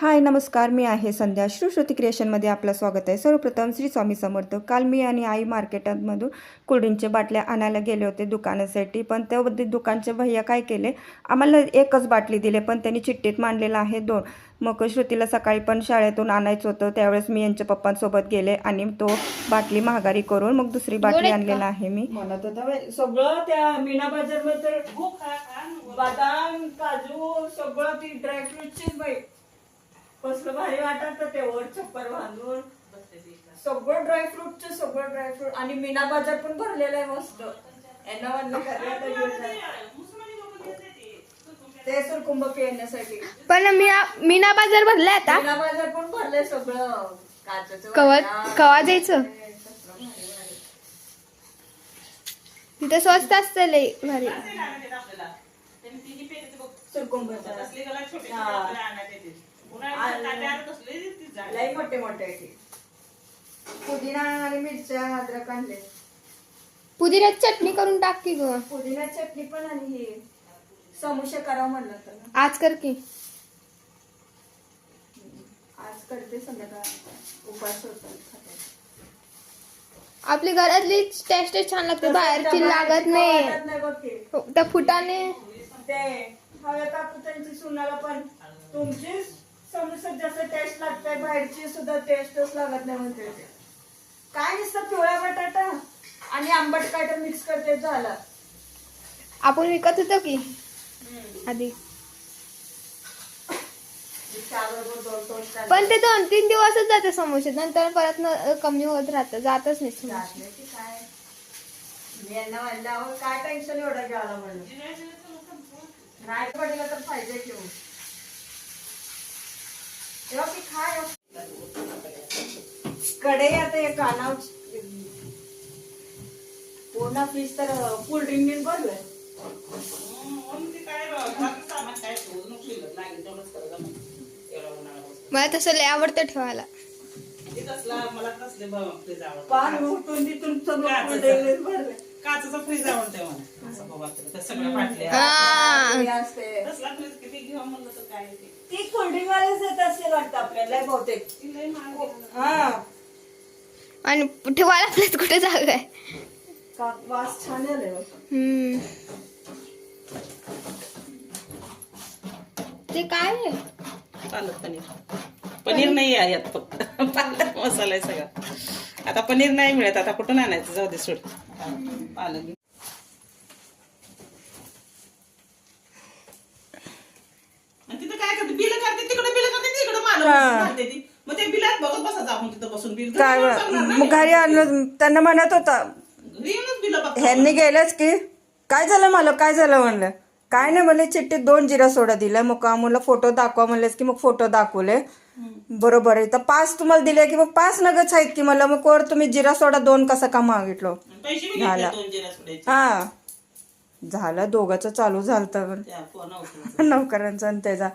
हाय नमस्कार. मी आहे संध्या. श्री श्रुती क्रिएशनमध्ये आपलं स्वागत आहे. सर्वप्रथम श्री स्वामी समर्थ. काल मी आणि आई मार्केटामधून कोल्ड्रिंकच्या बाटल्या आणायला गेले होते दुकानासाठी पण त्यामध्ये दुकानचे भैया काय केले? आम्हाला एकच बाटली दिले पण त्यांनी चिठ्ठीत मांडलेलं आहे दोन. मग श्रुतीला सकाळी पण शाळेतून आणायचं होतं. त्यावेळेस मी यांच्या पप्पांसोबत गेले आणि तो बाटली महागारी करून मग दुसरी बाटली आणलेला आहे मी. म्हणत होता सगळं त्या मीना बाजारमध्ये बदाम काजू सगळं ती ड्रायफ्रुटची बाई. कसलं भारी वाटत ते वर छप्पर बांधून. सगळं ड्रायफ्रुटचं सगळं ड्रायफ्रूट आणि मीना बाजार पण भरलेला आहे मस्त. यांना. ते सुरकुंभ पिण्यासाठी. पण मी मीना बाजार भरलाय आता. मीना बाजार पण भरलंय सगळं. काचेचं कवा कवा जायचं. तिथे स्वस्त असतं लय भारी. लई मोठे मोठे आहे ते. पुदिना आणि मिरच्या अद्रक आणले. पुदिन्याची चटणी करून टाक की ग. पुदिना चटणी पण आणि हे समोसे करा म्हणलं तर आज कर की. आज करते संध्याकाळ. उपास होतात आपली घरातली टेस्ट छान लागते बाहेरची लागत नाही. बघ ते. हो, त्या फुटाने. ते हव्या काकू त्यांची सुनाला पण. तुमची समोसा जसं टेस्ट लागतंय बाहेरची सुद्धा टेस्टच लागत नाही म्हणते ते. काय नुसतं पिवळा बटाटा आणि आंबट काय तर मिक्स करते झालं. आपण विकत होतो की? आधी. पण ते दोन तीन दिवसच जाते समोसे नंतर परत कमी होत राहतं जातच नाही काय? टेन्शन एवढं घ्यायला म्हणलं नाही पडलं तर पाहिजे घेऊन. तेव्हा की खायकडे आता हे कानाव पूर्ण फ्रीज तर कोल्ड ड्रिंक भरलंय मला तसं लय आवडतं ठेवायला. पान उठून तिथून सगळं काचाचा फ्रीज आवडतंय मला. ती कोल्ड्रिंक वालेच येत असेल वाटतं आपल्याला बहुतेक हा आणि ठेवायला आपल्यात कुठे जागा आहे? का वास छान आले हम्म. ते काय आहे? पालक पनीर. पनीर नाही आहे यात फक्त. पालक मसाला आहे सगळा. आता पनीर नाही मिळत. आता कुठून आणायचं? जाऊ दे सोड. पालक घे. आणि तिथं काय करते बिल करते तिकडे बिल करते तिकडे मालक घालते ती मग ते बिलात बघत बसायचं आपण तिथं बसून बिल काय मग घरी आणलं त्यांना म्हणत होता. ह्यांनी गेलेच की काय झालं मला? काय झालं? म्हणलं. काय नाही म्हणले चिठ्ठीत दोन जिरा सोडा दिला मग म्हणलं फोटो दाखवा म्हणलेस की मग फोटो दाखवले. बरोबर आहे. तर पाच तुम्हाला दिले की मग पाच नगच आहेत की म्हणलं मग वर तुम्ही जिरा सोडा दोन कसा का मागितलो? पैसे झाला. हा. झालं. दोघांचं चालू झालं. नोकरांचा. आणि त्याचा.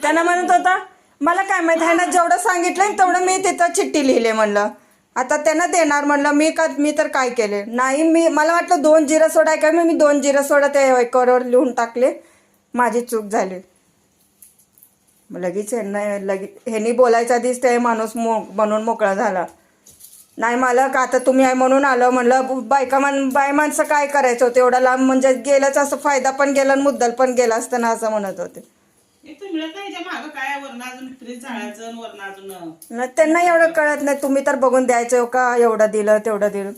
त्यांना ना? हा. म्हणत होता मला काय माहीत? ह्यानं जेवढं सांगितलं तेवढं मी तिथं चिठ्ठी लिहिले म्हणलं. आता त्यांना देणार म्हणलं मी का मी तर काय केले? नाही मी मला वाटलं दोन जिरा सोडा आहे काय मग मी दोन जिरा सोडा त्या एकरवर लिहून टाकले. माझी चूक झाली. लगेच ह्यांना लगेच ह्यांनी बोलायच्या आधीच ते माणूस मो बनून मोकळा झाला. नाही मला का आता तुम्ही आहे म्हणून आलं म्हणलं बायका मान बाय माणसं काय करायचं होतं? एवढा लांब म्हणजे गेलंच असं फायदा पण गेला आणि मुद्दल पण गेला असताना असं म्हणत होते. एक तर मिळत नाही ह्याच्या मागं काय? वरण अजून फ्रीज जाळायचं आणि वरण अजून न त्यांना एवढं कळत नाही. तुम्ही तर बघून द्यायचं हो का? एवढं दिलं तेवढं दिलं.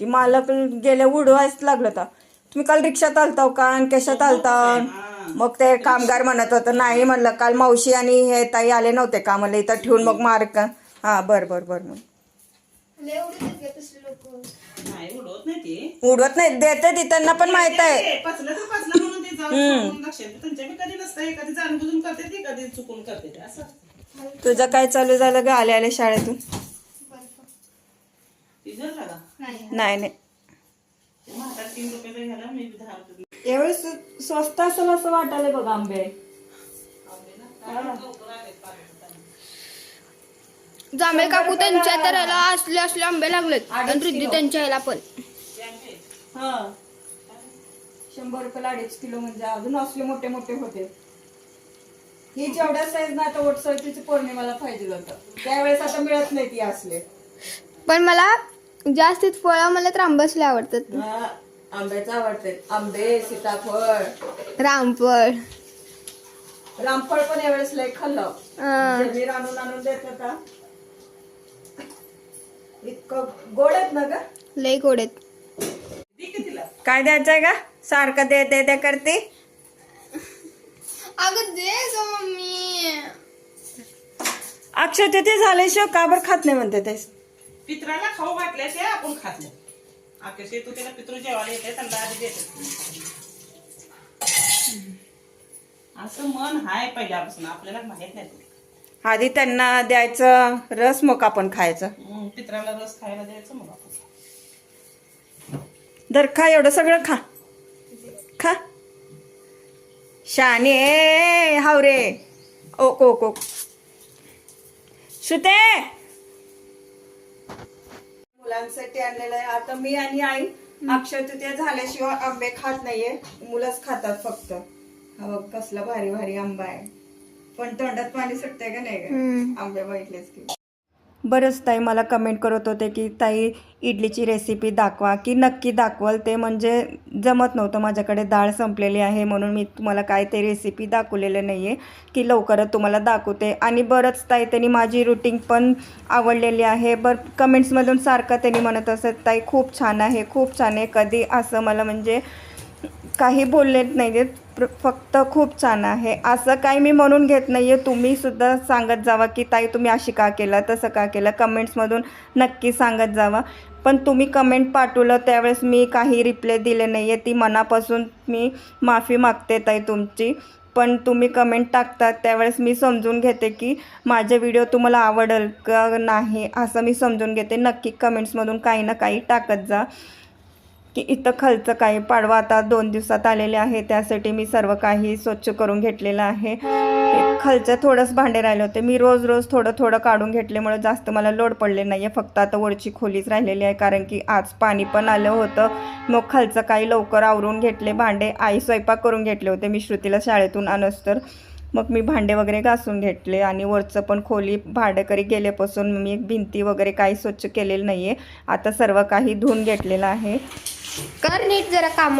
ती मालक गेले उडवायच लागलं होतं तुम्ही काल रिक्षात आलता का? आणि कशात आलता? मग ते कामगार म्हणत होतं नाही म्हणलं काल मावशी आणि हे ताई आले नव्हते का? म्हणलं इथं ठेवून मग मार्क हा बर बर बर मग नाही उडवत नाही ती. उडवत नाही देते ती त्यांना पण माहीत आहे. ते पचलं तर पचलं म्हणून ते जाऊन सोडून लक्ष देते. त्यांच्या बी कधी नसतं जाणबुजून करते ती कधी चुकून करते ते असं. असतं. तुझं काय चालू झालं ग आले आले शाळेतून? ती जर का? नाही. नाही ते म्हातारा तीन रुपयाचा घ्यायला मी बी दहा रुपये यावेळेस स्वस्त असेल असं वाटायला बघ आंबे. जांभळे काकू त्यांच्या तर ह्याला असले असले आंबे लागलेत. आणि रिद्धी त्यांच्या ह्याला पण. हा. शंभर रुपयाला अडीच किलो म्हणजे अजून असले मोठे मोठे होते. ही जेवढ्या साईज ना आता वटसावित्रीची पौर्णिमाला पाहिजे होतं. त्यावेळेस आता मिळत नाही ती असले. पण मला जास्तीत फळं मला तर आंबासले आवडतात. हा, आंब्याचं आवडते. आंबे सीताफळ. रामफळ. रामफळ पण यावेळेस लय खाल्लं. अं, जमीर आणून आणून देत होता. इतकं गोड आहेत ना ग? लय गोड आहेत काय द्यायचंय का सारखं दे दे दे करते. अगं दे मम्मी. अक्षय ते झाल्याशिवाय का बरं खात नाही म्हणते ते? पित्राला खाऊ घातल्याशिवाय आपण खात नाही. आकाशी तू त्याला पितृ जेवायला येते त्यांना आधी देते. असं मन हाय पहिल्यापासून आपल्याला माहीत नाही. आधी त्यांना द्यायचं रस मग आपण खायचं. पित्राला रस खायला द्यायचं मग आपण. दर खा एवढं सगळं खा. खा. शाने हावरे. Okay okay okay. श्रुते. मुलांसाठी आणलेलं आहे. आता मी आणि आई अक्षय तृतीया झाल्याशिवाय आंबे खात नाहीये. मुलंच खातात फक्त. हा बघ कसला भारी भारी आंबा आहे. पण तोंडात पाणी सुटतंय का नाही. का आंबे बघितलेच की. बरंच ताई मला कमेंट करत होते की ताई इडलीची रेसिपी दाखवा की नक्की दाखवाल ते म्हणजे जमत नव्हतं माझ्याकडे डाळ संपलेली आहे म्हणून मी तुम्हाला काय ते रेसिपी दाखवलेलं नाही आहे की लवकरच तुम्हाला दाखवते. आणि बरंच ताई त्यांनी माझी रुटीन पण आवडलेली आहे. बर कमेंट्समधून सारखं त्यांनी म्हणत असत ताई खूप छान आहे खूप छान आहे. कधी असं मला म्हणजे काही बोलले नाही आहेत प्र- फक्त खूप छान आहे. असं काही मी म्हणून घेत नाही आहे तुम्हीसुद्धा सांगत जावा की ताई तुम्ही अशी का केलं? तसं का केलं? कमेंट्समधून नक्की सांगत जावा. पण तुम्ही कमेंट पाठवलं त्यावेळेस मी काही रिप्लाय दिले नाही आहे ती मनापासून मी माफी मागते ताई तुमची. पण तुम्ही कमेंट टाकतात त्यावेळेस मी समजून घेते की माझे व्हिडिओ तुम्हाला आवडेल का नाही? असं मी समजून घेते. नक्की कमेंट्समधून काही ना काही टाकत जा. की इथं खालचं काही पाडवा आता दोन दिवसात आलेले आहे त्यासाठी मी सर्व काही स्वच्छ करून घेतलेलं आहे. खालचं थोडंच भांडे राहिले होते. मी रोज रोज थोडं थोडं काढून घेतल्यामुळे जास्त मला लोड पडले नाही आहे फक्त आता वरची खोलीच राहिलेली आहे कारण की आज पाणी पण आलं होतं. मग खालचं काही लवकर आवरून घेतले भांडे. आई स्वयंपाक करून घेतले होते मी श्रुतीला शाळेतून आणस तर. मग मी भांडे वगैरे घासून घेतले आणि वरचं पण खोली भाडेकरी गेल्यापासून मी भिंती वगैरे काही स्वच्छ केलेलं नाही आहे आता सर्व काही धुवून घेतलेलं आहे. कर नीट जरा काम.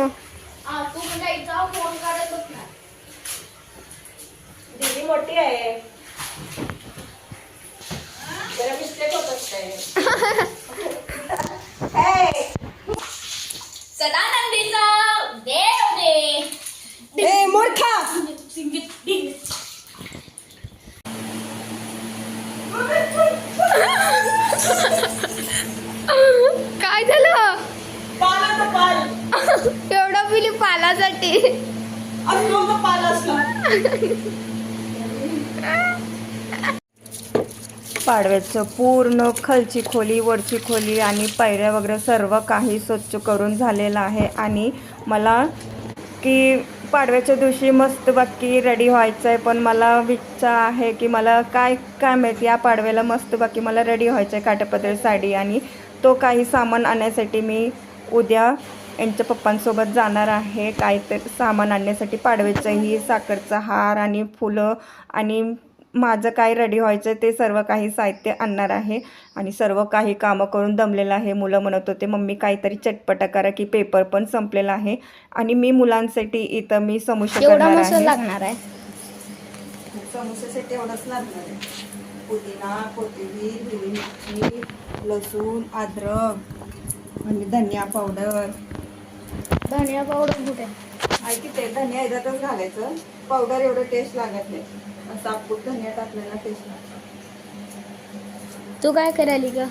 दीदी मोठी आहे. जरा मिस्टेक होत असते सदानंदीचा देव दे पाडव्याचं पूर्ण खालची खोली वरची खोली आणि पायऱ्या वगैरे सर्व काही स्वच्छ करून झालेलं आहे. आणि मला की पाडव्याच्या दिवशी मस्त बाकी रेडी व्हायचं आहे पण मला इच्छा आहे की मला काय काय माहिती या पाडव्याला मस्त बाकी मला रेडी व्हायचं आहे काठापदर साडी. आणि तो काही सामान आणण्यासाठी मी उद्या यांच्या पप्पांसोबत जाणार आहे. काहीतरी सामान आणण्यासाठी पाडव्याचंही साखरचा हार आणि फुलं आणि माझं काय रेडी व्हायचं ते सर्व काही साहित्य आणणार आहे. आणि सर्व काही कामं करून दमलेलं आहे. मुलं म्हणत होते मम्मी काहीतरी चटपटा करा की पेपर पण संपलेला आहे आणि मी मुलांसाठी इथं मी समोसे लागणार आहे. समोसेसाठी एवढंच लागणार आहे. पुदिना कोथिंबीर हिरवी मिरची लसूण अद्रक आणि धनिया पावडर धनिया पावडर कुठे? ऐकी ते धनिया ह्याच्यातच घालायचं. पावडर एवढं टेस्ट लागत नाही. असं आपण धनिया टाकलेला टेस्ट लागतो. तू काय करायली तिला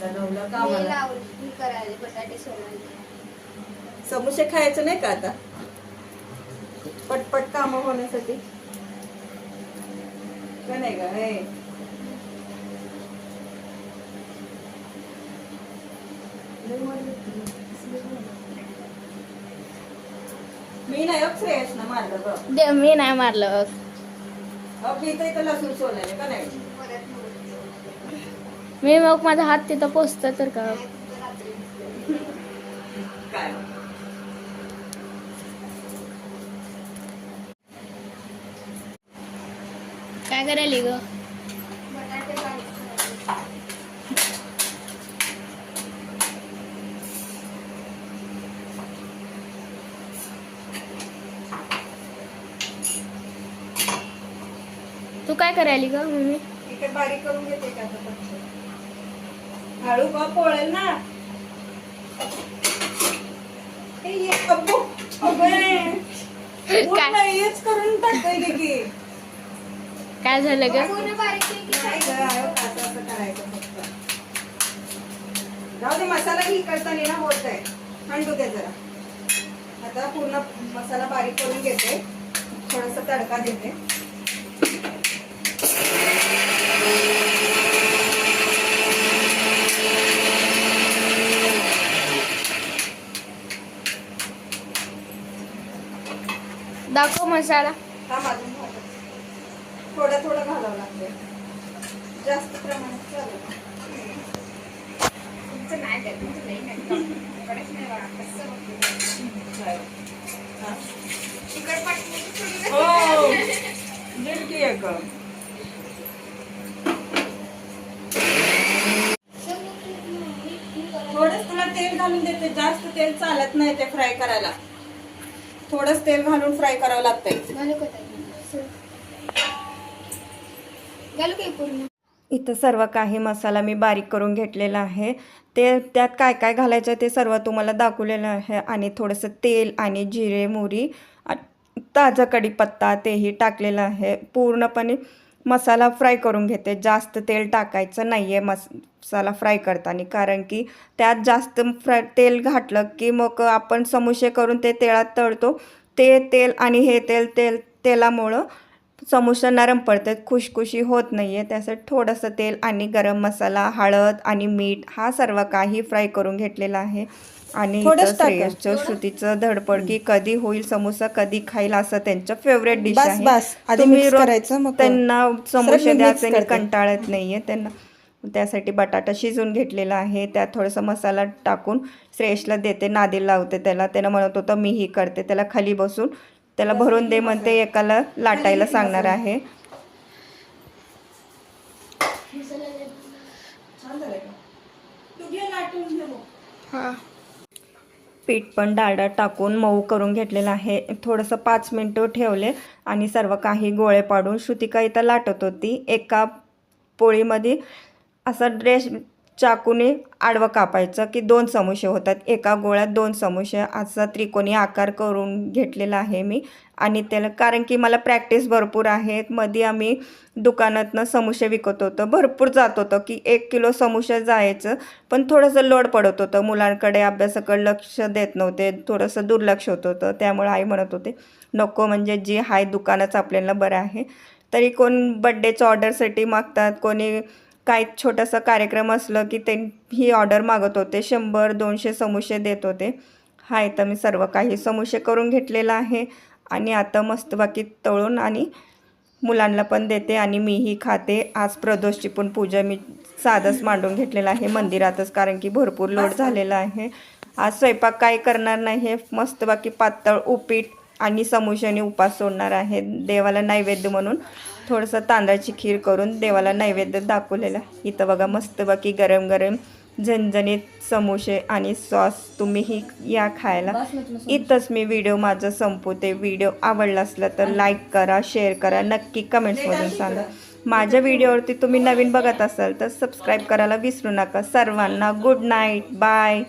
का आम्हाला? बटाटे समोसे खायचं नाही का आता? पटपट काम होण्यासाठी. का नाही का हे. मी नाही मारलं बघ. दे- मी नाही मारलं बघ. मी मग माझा हात तिथं पोचतो तर का? काय करायली ग? तू काय करायली ग मम्मी इथे बारीक करून घेते का आता फक्त? हळू बा पोळेल ना ए, ये, अब्बू, अबे. ऊन काय? नाही, हेच करून टाकतोय की की. काय झालं ग पूर्ण बारीक की नाही गं, असं असं करायचं फक्त. जाऊ दे मसाला ही करताना ना होत आहे थंडू दे जरा आता पूर्ण मसाला बारीक करून घेते थोडासा तडका देते दाखव मसाला. थोडं थोडं घालावं लागते जास्त प्रमाणात नाही. हा. तिखट पाठवून सोडून हो. नीट की एक. थोडंच तुला तेल घालून देते. जास्त तेल चालत नाही ते फ्राय करायला. थोडंच तेल घालून फ्राय करावं लागतंय. इथं सर्व काही मसाला मी बारीक करून घेतलेला आहे. ते त्यात काय काय घालायचं ते सर्व तुम्हाला दाखवलेलं आहे. आणि थोडंसं तेल आणि जिरे मोहरी आ- ताजा कढीपत्ता तेही टाकलेलं आहे. पूर्णपणे मसाला फ्राय करून घेते. जास्त तेल टाकायचं नाही आहे मस मसाला फ्राय करताना. कारण की त्यात जास्त फ्राय तेल घातलं की मग आपण समोसे करून ते तेलात तळतो. ते तेल आणि हे तेल तेल तेलामुळं समोसा नरम पडते खुशखुशी होत नाही आहे त्यासाठी थोडंसं तेल आणि गरम मसाला हळद आणि मीठ हा सर्व काही फ्राय करून घेतलेला आहे. आणि श्रुतीचं धडपड की कधी होईल समोसा कधी खाईल असं त्यांचं फेवरेट डिश बस, आहे. बस. आधी तुम्ही mix रोज करायचं, मग त्यांना समोसे मी mix द्यायचे आणि करते. कंटाळत नाहीये त्यांना. त्यासाठी बटाटा शिजून घेतलेला आहे. त्यात थोडासा मसाला टाकून श्रेयसला देते नादी लावते त्याला. त्यानं म्हणत होतं मीही करते. त्याला खाली बसून त्याला भरून दे म्हणते एकाला लाटायला सांगणार आहे. हा. पीठ पण डाळडा टाकून मऊ करून घेतलेलं आहे. थोडंसं पाच मिनटं ठेवले आणि सर्व काही गोळे पाडून श्रुतिका इथं लाटत होती. एका पोळीमध्ये असं ड्रेस चाकूने आडवं कापायचं की दोन समोसे होतात. एका गोळ्यात दोन समोसे. असा त्रिकोणी आकार करून घेतलेला आहे मी आणि त्याला कारण की मला प्रॅक्टिस भरपूर आहे मध्ये आम्ही दुकानातनं समोसे विकत होतो. भरपूर जात होतं की एक किलो समोसे जायचं पण थोडंसं लोड पडत होतं. मुलांकडे अभ्यासाकडे लक्ष देत नव्हते. थोडंसं दुर्लक्ष होत होतं. त्यामुळे आई म्हणत होते नको म्हणजे जी हाय दुकानच आपल्याला बरं आहे. तरी कोण बड्डेच्या ऑर्डरसाठी मागतात कोणी काय छोटासा कार्यक्रम असलं की ते ही ऑर्डर मागत होते. शंभर दोनशे समोसे देत होते. हा इथं मी सर्व काही समोसे करून घेतलेलं आहे. आणि आता मस्त बाकी तळून आणि मुलांना पण देते आणि मीही खाते. आज प्रदोषची पण पूजा मी साधंच मांडून घेतलेलं आहे. मंदिरातच कारण की भरपूर लोड झालेला आहे. आज स्वयंपाक काय करणार नाही हे मस्त बाकी पातळ उपीट आणि समोशाने उपास सोडणार आहे. देवाला नैवेद्य म्हणून थोडंसं तांदळाची खीर करून देवाला नैवेद्य दाखवलेला इथं बघा मस्त बाकी गरम गरम झणझणीत समोसे आणि सॉस तुम्हीही या खायला. इथंच मी व्हिडिओ माझा संपवते. व्हिडिओ आवडला असला तर लाईक करा शेअर करा. नक्की कमेंट्समधून सांगा. माझ्या व्हिडिओवरती तुम्ही नवीन बघत असाल तर सबस्क्राईब करायला विसरू नका. सर्वांना गुड नाईट बाय